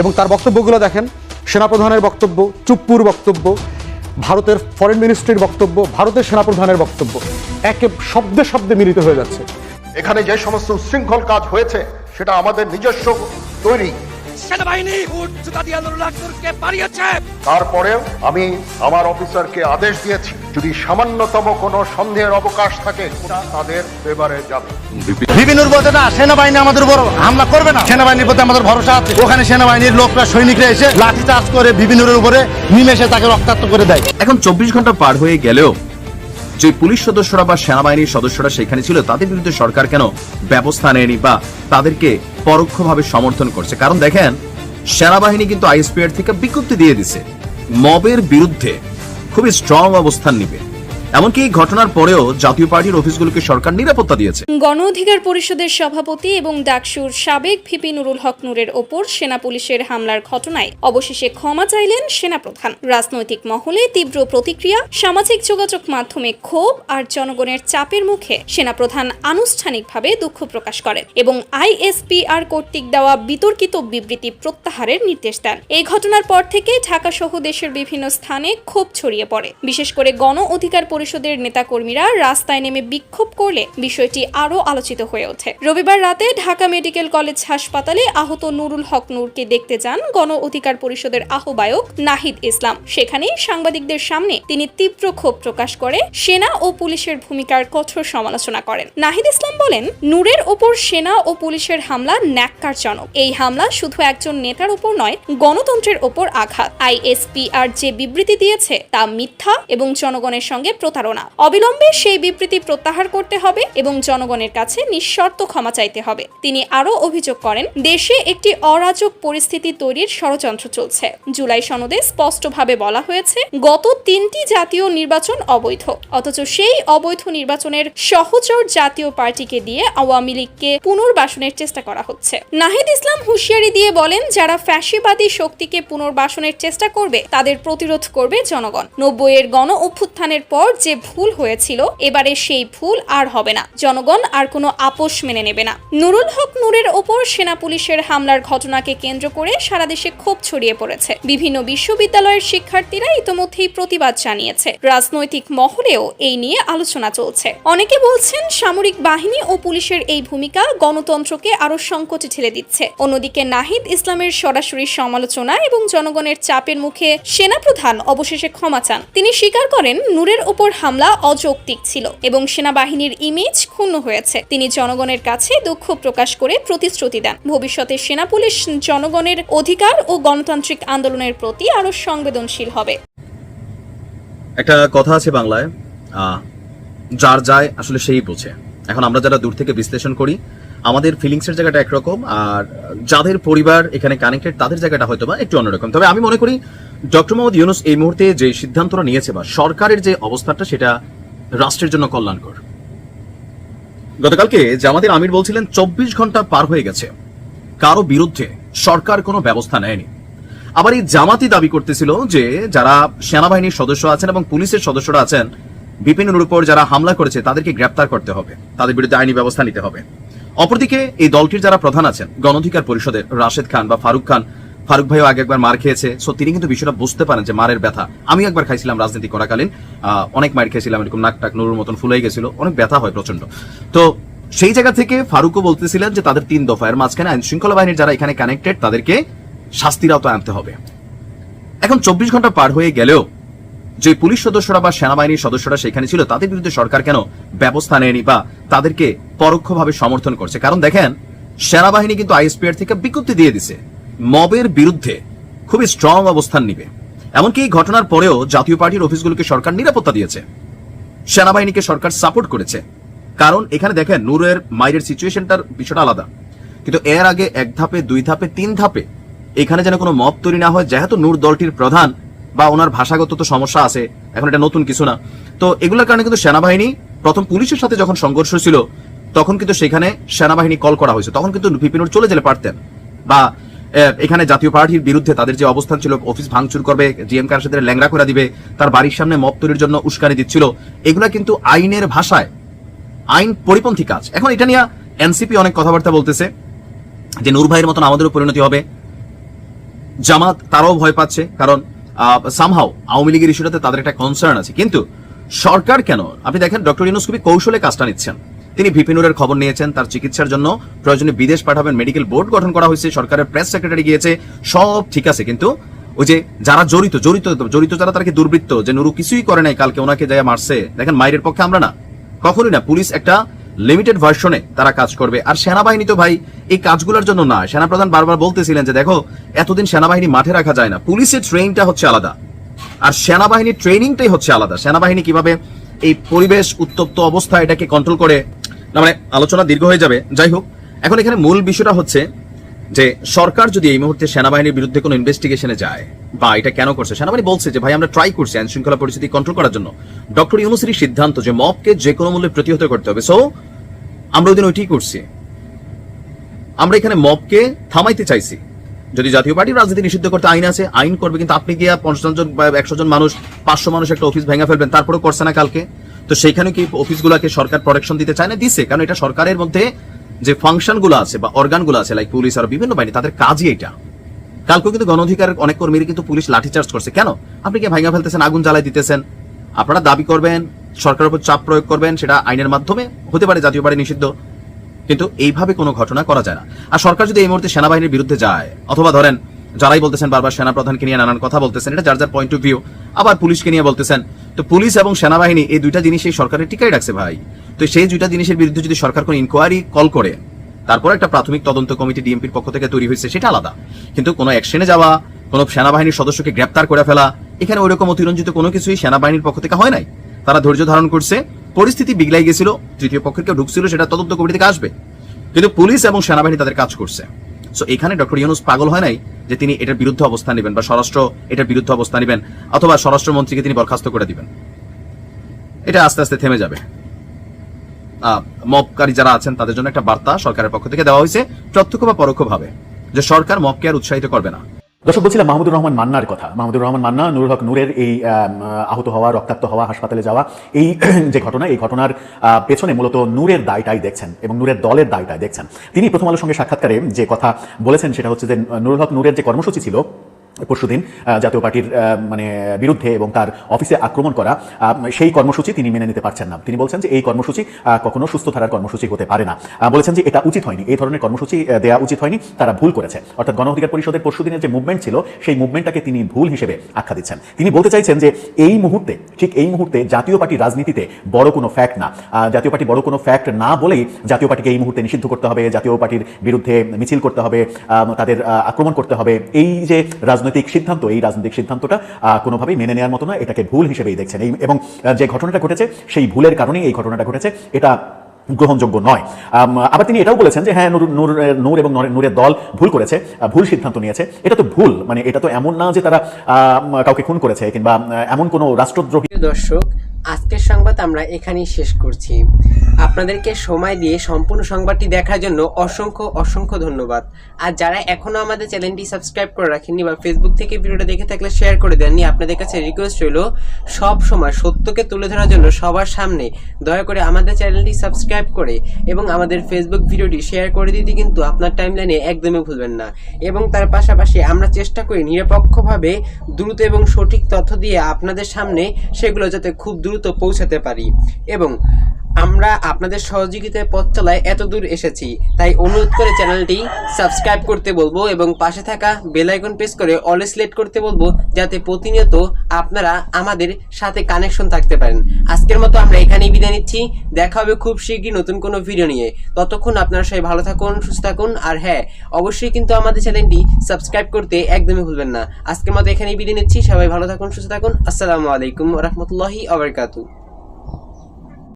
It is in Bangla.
এবং তার বক্তব্যগুলো দেখেন। সেনাপ্রধানের বক্তব্য চুপ্পুর বক্তব্য ভারতের ফরেন মিনিস্ট্রির বক্তব্য ভারতের সেনাপ্রধানের বক্তব্য। একে শব্দে শব্দে মিলিত হয়ে যাচ্ছে। এখানে যে সমস্ত উচ্ছৃঙ্খল কাজ হয়েছে সেটা আমাদের নিজস্ব তৈরি। সেনাবাহিনী তারপরেও আমি আমার অফিসারকে আদেশ দিয়েছি যদি সামান্যতম কোনো সন্দেহের অবকাশ থাকে তাদের ফেভারে যাবে। বিভিন্নর বলতে না সেনাবাহিনী আমাদের উপর হামলা করবে না। সেনাবাহিনীর প্রতি আমাদের ভরসা আছে। ওখানে সেনাবাহিনীর লোকরা সৈনিকরা এসে লাঠি চার্জ করে বিভিন্নর উপরে নিমেষে তাকে রক্তাক্ত করে দেয়। এখন চব্বিশ ঘণ্টা পার হয়ে গেলেও যে পুলিশ সদস্যরা বা সেনাবাহিনীর সদস্যরা সেখানে ছিল তাদের বিরুদ্ধে সরকার কেন ব্যবস্থা নেয়নি বা তাদেরকে পরোক্ষভাবে সমর্থন করছে? কারণ দেখেন সেনাবাহিনী কিন্তু আইএসপিআর থেকে বিজ্ঞপ্তি দিয়ে দিছে মবের বিরুদ্ধে খুবই স্ট্রং অবস্থান নিবে। এমনকি এই ঘটনার পরেও জাতীয় পার্টির অফিসগুলোকে সরকার নিরাপত্তা দিয়েছে। গণ অধিকার পরিষদের সভাপতি এবং ডাকসুর সাবেক ভিপি নুরুল হক নূরের ওপর সেনা পুলিশের হামলার ঘটনায় অবশেষে ক্ষমা চাইলেন সেনাপ্রধান রাজনৈতিক মহলে তীব্র প্রতিক্রিয়া, সামাজিক যোগাযোগ মাধ্যমে ক্ষোভ আর জনগণের চাপের মুখে সেনাপ্রধান আনুষ্ঠানিকভাবে দুঃখ প্রকাশ করেন এবং আইএসপিআর কর্তৃক দেওয়া বিতর্কিত বিবৃতি প্রত্যাহারের নির্দেশ দেন। এই ঘটনার পর থেকে ঢাকা সহ দেশের বিভিন্ন স্থানে ক্ষোভ ছড়িয়ে পড়ে। বিশেষ করে গণ অধিকার পরিষদের নেতাকর্মীরা রাস্তায় নেমে বিক্ষোভ করলে বিষয়টি আরও আলোচিত হয়ে ওঠে। রবিবার রাতে ঢাকা মেডিকেল কলেজ হাসপাতালে আহত নুরুল হক নূরকে দেখতে যান গণ অধিকার পরিষদের আহ্বায়ক নাহিদ ইসলাম। সেখানেই সাংবাদিকদের সামনে তিনি তীব্র ক্ষোভ প্রকাশ করে, সেনা ও পুলিশের ভূমিকার কঠোর সমালোচনা করেন। নাহিদ ইসলাম বলেন, নূরের ওপর সেনা ও পুলিশের হামলা ন্যাক্কারজনক। এই হামলা শুধু একজন নেতার উপর নয়, গণতন্ত্রের ওপর আঘাত। আইএসপিআর যে বিবৃতি দিয়েছে তা মিথ্যা এবং জনগণের সঙ্গে প্রতারণা। অবিলম্বে সেই বিবৃতি প্রত্যাহার করতে হবে এবং জনগণের কাছে নিঃশর্ত ক্ষমা চাইতে হবে। তিনি আরও অভিযোগ করেন, দেশে একটি অরাজক পরিস্থিতি তৈরির ষড়যন্ত্র চলছে। জুলাই সনদে স্পষ্টভাবে বলা হয়েছে, গত তিনটি জাতীয় নির্বাচন অবৈধ। অথচ সেই অবৈধ নির্বাচনের সহচর জাতীয় পার্টিকে দিয়ে আওয়ামী লীগকে পুনর্বাসনের চেষ্টা করা হচ্ছে। নাহিদ ইসলাম হুঁশিয়ারি দিয়ে বলেন, যারা ফ্যাসিবাদী শক্তিকে পুনর্বাসনের চেষ্টা করবে, তাদের প্রতিরোধ করবে জনগণ। নব্বইয়ের গণ অভ্যুত্থানের পর যে ভুল হয়েছিল, এবারে সেই ভুল আর হবে না। জনগণ আর কোনো আপোষ মেনে নেবে না। নুরুল হক নূরের ওপর সেনা পুলিশের হামলার ঘটনাকে কেন্দ্র করে সারা দেশে ক্ষোভ ছড়িয়ে পড়েছে। বিভিন্ন বিশ্ববিদ্যালয়ের শিক্ষার্থীরা ইতোমধ্যেই প্রতিবাদ জানিয়েছে। রাজনৈতিক মহলেও এই নিয়ে আলোচনা চলছে। অনেকে বলছেন সামরিক বাহিনী ও পুলিশের এই ভূমিকা গণতন্ত্রকে আরও সংকটে ঠেলে দিচ্ছে। অন্যদিকে নাহিদ ইসলামের সরাসরি সমালোচনা এবং জনগণের চাপের মুখে সেনাপ্রধান অবশেষে ক্ষমা চান। তিনি স্বীকার করেন, নূরের ওপর হামলা অযৌক্তিক ছিল এবং সেনাবাহিনীর ইমেজ ক্ষুণ্ণ হয়েছে। তিনি জনগণের কাছে দুঃখ প্রকাশ করে প্রতিশ্রুতি দেন। ভবিষ্যতে সেনা পুলিশ জনগণের অধিকার ও গণতান্ত্রিক আন্দোলনের প্রতি আরও সংবেদনশীল হবে। একটা কথা আছে বাংলায় যার যায় আসলে সেই বোঝে। এখন আমরা যারা দূর থেকে বিশ্লেষণ করি, আমাদের ফিলিংসের জায়গাটা একরকম, আর যাদের পরিবার এখানে কানেক্টেড তাদের জায়গাটা হয়তো বা একটু অন্যরকম। তবে আমি মনে করি ডক্টর মোহাম্মদ ইউনুস এই মুহূর্তে যে সিদ্ধান্তটা নিয়েছে বা সরকারের যে অবস্থাটা, সেটা রাষ্ট্রের জন্য কল্যাণকর। গতকালকে জামাতের আমির বলছিলেন, চব্বিশ ঘণ্টা পার হয়ে গেছে। কারও বিরুদ্ধে সরকার কোনো ব্যবস্থা নেয়নি। আবার এই জামাতি দাবি করতেছিল যে, যারা সেনাবাহিনীর সদস্য আছেন এবং পুলিশের সদস্যরা আছেন, বিপিনের উপর যারা হামলা করেছে, তাদেরকে গ্রেপ্তার করতে হবে। তাদের বিরুদ্ধে আইনি ব্যবস্থা নিতে হবে। অপরদিকে এই দলটির যারা প্রধান আছেন গণঅধিকার পরিষদের রাশেদ খান বা ফারুক খান ফারুক ভাইও আগে একবার মার খেয়েছে। সো তিনি কিন্তু বিষয়টা বুঝতে পারেন যে মারের ব্যথা। আমি একবার খাইছিলাম রাজনীতি করাকালীন। অনেক মার খেয়েছিলাম, এরকম নাক টাক নুরুর মতন ফুলে গেছিল। অনেক ব্যথা হয় প্রচণ্ড তো, সেই জায়গা থেকে ফারুকও বলতেছিলেন যে তাদের তিন দফা। এর মাঝখানে আইন শৃঙ্খলা বাহিনীর যারা এখানে কানেক্টেড তাদেরকে শাস্তির আওতায় আনতে হবে। এখন চব্বিশ ঘণ্টা পার হয়ে গেলেও যে পুলিশ সদস্যরা বা সেনাবাহিনীর সদস্যরা সেখানে ছিল, তাদের বিরুদ্ধে সরকার কেন ব্যবস্থা নেয়নি বা তাদেরকে পরোক্ষভাবে সমর্থন করছে? কারণ দেখেন, সেনাবাহিনী কিন্তু আইএসপিআর থেকে বিজ্ঞপ্তি দিয়ে দিছে। মবের বিরুদ্ধে খুবই স্ট্রং অবস্থান নিবে। এমনকি এই ঘটনার পরেও জাতীয় পার্টির অফিসগুলোকে সরকার নিরাপত্তা দিয়েছে। সেনাবাহিনীকে সরকার সাপোর্ট করেছে। কারণ এখানে দেখেন, নূরের মায়ের সিচুয়েশনটার বিষয়টা আলাদা। কিন্তু এর আগে এক ধাপে, দুই ধাপে, তিন ধাপে এখানে যেন কোনো মত তৈরি না হয়, যেহেতু নূর দলটির প্রধান বা ওনার ভাষাগত তো সমস্যা আছে, এখন এটা নতুন কিছু না। তো এগুলোর কারণে কিন্তু সেনাবাহিনী, প্রথম পুলিশের সাথে যখন সংঘর্ষ ছিল তখন কিন্তু সেখানে সেনাবাহিনী কল করা হয়েছে। তখন কিন্তু বিপিনুর চলে যেতে পারতেন। বা এখানে জাতীয় পার্টির বিরুদ্ধে তাদের যে অবস্থান ছিল, অফিস ভাঙচুর করবে জিএম কার সাথে ল্যাংরা করে দিবে, তার বাড়ির সামনে মব তৈরির জন্য উস্কানি দিচ্ছিল, এগুলা কিন্তু আইনের ভাষায়, আইন পরিপন্থী কাজ। এখন এটা নিয়ে এনসিপি অনেক কথাবার্তা বলতেছে, যে নূর ভাইয়ের মতন আমাদেরও পরিণতি হবে। জামাত তারাও ভয় পাচ্ছে, কারণ সামহাও আওয়ামী লীগের ইস্যুটাতে তাদের একটা কনসার্ন আছে। কিন্তু সরকার কেন? আপনি দেখেন, ডক্টর ইউনুস খুবই কৌশলে কাজটা নিচ্ছেন। তিনি ভিপিনুরের খবর নিয়েছেন। তার চিকিৎসার জন্য প্রয়োজনে বিদেশ পাঠাবেন। মেডিকেল বোর্ড গঠন করা হয়েছে। সরকারের প্রেস সেক্রেটারি গিয়েছে। সব ঠিক আছে। কিন্তু ওই যে যারা জড়িত জড়িত জড়িত যারা তারা কি দুর্বৃত্ত যে নুরু কিছুই করে নাই কালকে ওনাকে যায় মারছে? দেখেন মায়ের পক্ষে আমরা না। কখনোই না। পুলিশ একটা লিমিটেড ভার্সনে তারা কাজ করবে। আর সেনাবাহিনী তো ভাই, এই কাজগুলোর জন্য না। সেনাপ্রধান বারবার বলতেছিলেন যে, দেখো, এতদিন সেনাবাহিনী মাঠে রাখা যায় না। পুলিশের ট্রেনটা হচ্ছে আলাদা। আর সেনাবাহিনীর ট্রেনিংটাই হচ্ছে আলাদা। সেনাবাহিনী কীভাবে এই পরিবেশ উত্তপ্ত অবস্থা এটাকে কন্ট্রোল করে না মানে আলোচনা দীর্ঘ হয়ে যাবে। যাই হোক, এখন এখানে মূল বিষয়টা হচ্ছে যে সরকার যদি এই মুহূর্তে সেনাবাহিনীর বিরুদ্ধে কোনো ইনভেস্টিগেশনে যায়, বা এটা কেন করছে? সেনাবাহিনী বলছে যে, ভাই, আমরা ট্রাই করছি আইন শৃঙ্খলা পরিস্থিতি কন্ট্রোল করার জন্য। ডক্টর ইউনুসের সিদ্ধান্ত যে মবকে যে কোনো মূল্যে প্রতিহত করতে হবে। সো আমরা ওই দিন ওইটাই করছি। আমরা এখানে মবকে থামাইতে চাইছি। যদি জাতীয় পার্টি রাজনীতি নিষিদ্ধ করতে আইন আছে, আইন করবে, কিন্তু আপনি গিয়া পঞ্চাশ জন বা একশো জন মানুষ, পাঁচশো মানুষ একটা অফিস ভেঙে ফেলবেন তারপরে করছে না কালকে। তো সেইখানে কি অফিসগুলোকে সরকার প্রোটেকশন দিতে চায় না? দিছে, কারণ এটা সরকারের মধ্যে যে ফাংশনগুলো আছে বা অর্গানগুলো আছে লাইক পুলিশ আর বিভিন্ন বাহিনী, তাদের কাজই এটা। কালকেও কিন্তু গণ অধিকার অনেক কর্মীর কিন্তু পুলিশ লাঠিচার্জ করছে। কেন? আপনি কি ভাঙা ফেলতেছেন, আগুন জ্বালাই দিতেছেন? আপনারা দাবি করবেন, সরকারের উপর চাপ প্রয়োগ করবেন, সেটা আইনের মাধ্যমে হতে পারে, জাতীয় পার্টি নিষিদ্ধ। কিন্তু এইভাবে কোনো ঘটনা করা যায় না। আর সরকার যদি এই মুহূর্তে সেনাবাহিনীর বিরুদ্ধে যায়, অথবা ধরেন যারাই বলতেছেন বারবার সেনাপ্রধানকে নিয়ে নানান কথা বলতেছেন, এটা যার যার পয়েন্ট অফ ভিউ আবার পুলিশকে নিয়ে বলতেছেন, তো পুলিশ এবং সেনাবাহিনী, এই দুইটা জিনিসই সরকারের টিকাই রাখছে ভাই। তো সেই দুইটা জিনিসের বিরুদ্ধে যদি সরকার কোনো ইনকোয়ারি কল করে, তারপর একটা প্রাথমিক তদন্ত কমিটি ডিএমপির পক্ষ থেকে তৈরি হয়েছে, সেটা আলাদা। কিন্তু কোনো অ্যাকশনে যাওয়া, কোনো সেনাবাহিনীর সদস্যকে গ্রেপ্তার করে ফেলা, এখানে ওই রকম অতিরঞ্জিত কোনো কিছুই সেনাবাহিনীর পক্ষ থেকে হয় নাই। তারা ধৈর্য ধারণ করছে, পরিস্থিতি বিগলাই গেছিল, তৃতীয় পক্ষের কেউ ঢুকছিল, সেটা তদন্ত কমিটি থেকে আসবে। কিন্তু পুলিশ এবং সেনাবাহিনী তাদের কাজ করছে। সো এখানে ডক্টর ইউনুস পাগল হয় নাই যে তিনি এটার বিরুদ্ধে অবস্থান নেবেন বা স্বরাষ্ট্র এটার বিরুদ্ধে অবস্থান নেবেন অথবা স্বরাষ্ট্রমন্ত্রীকে তিনি বরখাস্ত করে দিবেন। এটা আস্তে আস্তে থেমে যাবে। মপকারী যারা আছেন তাদের জন্য একটা বার্তা সরকারের পক্ষ থেকে দেওয়া হয়েছে প্রত্যক্ষ বা পরোক্ষভাবে যে সরকার মপকে আর উৎসাহিত করবে না। দর্শক, বলছিলাম মাহমুদুর রহমান মান্নার কথা। মাহমুদুর রহমান মান্না, নুরুল হক নূরের এই আহত হওয়া, রক্তাক্ত হওয়া, হাসপাতালে যাওয়া, এই যে ঘটনা, এই ঘটনার পেছনে মূলত নূরের দায়টাই দেখছেন এবং নূরের দলের দায়টাই দেখছেন। তিনি প্রথম আলোর সঙ্গে সাক্ষাৎকারে যে কথা বলেছেন, সেটা হচ্ছে যে নুরুল হক নূরের যে কর্মসূচি ছিল পরশুদিন জাতীয় পার্টির মানে বিরুদ্ধে এবং তার অফিসে আক্রমণ করা সেই কর্মসূচি তিনি মেনে নিতে পারছেন না। তিনি বলছেন যে এই কর্মসূচি কখনো সুস্থ ধারার কর্মসূচি হতে পারে না। বলেছেন যে এটা উচিত হয়নি। এই ধরনের কর্মসূচি দেওয়া উচিত হয়নি, তারা ভুল করেছে। অর্থাৎ গণ অধিকার পরিষদের পরশুদিনের যে মুভমেন্ট ছিল, সেই মুভমেন্টটাকে তিনি ভুল হিসেবে আখ্যা দিচ্ছেন। তিনি বলতে চাইছেন যে এই মুহূর্তে, ঠিক এই মুহূর্তে জাতীয় পার্টি রাজনীতিতে বড় কোনো ফ্যাক্ট না। জাতীয় পার্টি বড় কোনো ফ্যাক্ট না বলেই জাতীয় পার্টিকে এই মুহূর্তে নিষিদ্ধ করতে হবে, জাতীয় পার্টির বিরুদ্ধে মিছিল করতে হবে তাদের আক্রমণ করতে হবে। এই যে রাজনৈতিক সিদ্ধান্ত, এই রাজনৈতিক সিদ্ধান্তটা কোনোভাবেই মেনে নেওয়ার মতো না এটাকে ভুল হিসেবেই দেখছেন। এই, এবং যে ঘটনাটা ঘটেছে, সেই ভুলের কারণেই এই ঘটনাটা ঘটেছে, এটা গ্রহণযোগ্য নয়। আবার তিনি এটাও বলেছেন যে হ্যাঁ নূর নূর নূর এবং নূরের- দল ভুল করেছে ভুল সিদ্ধান্ত নিয়েছে। এটা তো ভুল মানে এটা তো এমন না যে তারা কাউকে খুন করেছে, কিংবা এমন কোনো রাষ্ট্রদ্রোহী দর্শক আজকের সংবাদ আমরা এখানেই শেষ করছি। আপনাদেরকে সময় দিয়ে সম্পূর্ণ সংবাদটি দেখার জন্য অসংখ্য অসংখ্য ধন্যবাদ। আর যারা এখনও আমাদের চ্যানেলটি সাবস্ক্রাইব করে রাখেননি বা ফেসবুক থেকে ভিডিওটা দেখে থাকলে শেয়ার করে দেননি, আপনাদের কাছে রিকোয়েস্ট রইল সব সময় সত্যকে তুলে ধরার জন্য সবার সামনে দয়া করে আমাদের চ্যানেলটি সাবস্ক্রাইব করে এবং আমাদের ফেসবুক ভিডিওটি শেয়ার করে দিতে কিন্তু আপনার টাইমলাইনে একদমই ভুলবেন না। এবং তার পাশাপাশি আমরা চেষ্টা করি নিরপেক্ষভাবে দ্রুত এবং সঠিক তথ্য দিয়ে আপনাদের সামনে সেগুলো যাতে খুব দ্রুত পৌঁছাতে পারি এবং আমরা আপনাদের সহযোগিতায় পথ চলায় এত দূর এসেছি, তাই অনুরোধ করে চ্যানেলটি সাবস্ক্রাইব করতে বলব এবং পাশে থাকা বেল আইকন প্রেস করে অল সিলেক্ট করতে বলব যাতে প্রতিনিয়ত আপনারা আমাদের সাথে কানেকশন থাকতে পারেন। আজকের মতো আমরা এখানেই বিদায় নিচ্ছি। দেখা হবে খুব শীঘ্রই নতুন কোনো ভিডিও নিয়ে। ততক্ষণ আপনারা সবাই ভালো থাকুন, সুস্থ থাকুন। আর হ্যাঁ অবশ্যই কিন্তু আমাদের চ্যানেলটি সাবস্ক্রাইব করতে একদমই ভুলবেন না। আজকের মতো এখানেই বিদায় নিচ্ছি। সবাই ভালো থাকুন, সুস্থ থাকুন। আসসালামু আলাইকুম রহমতুল্লাহি আবরকাতু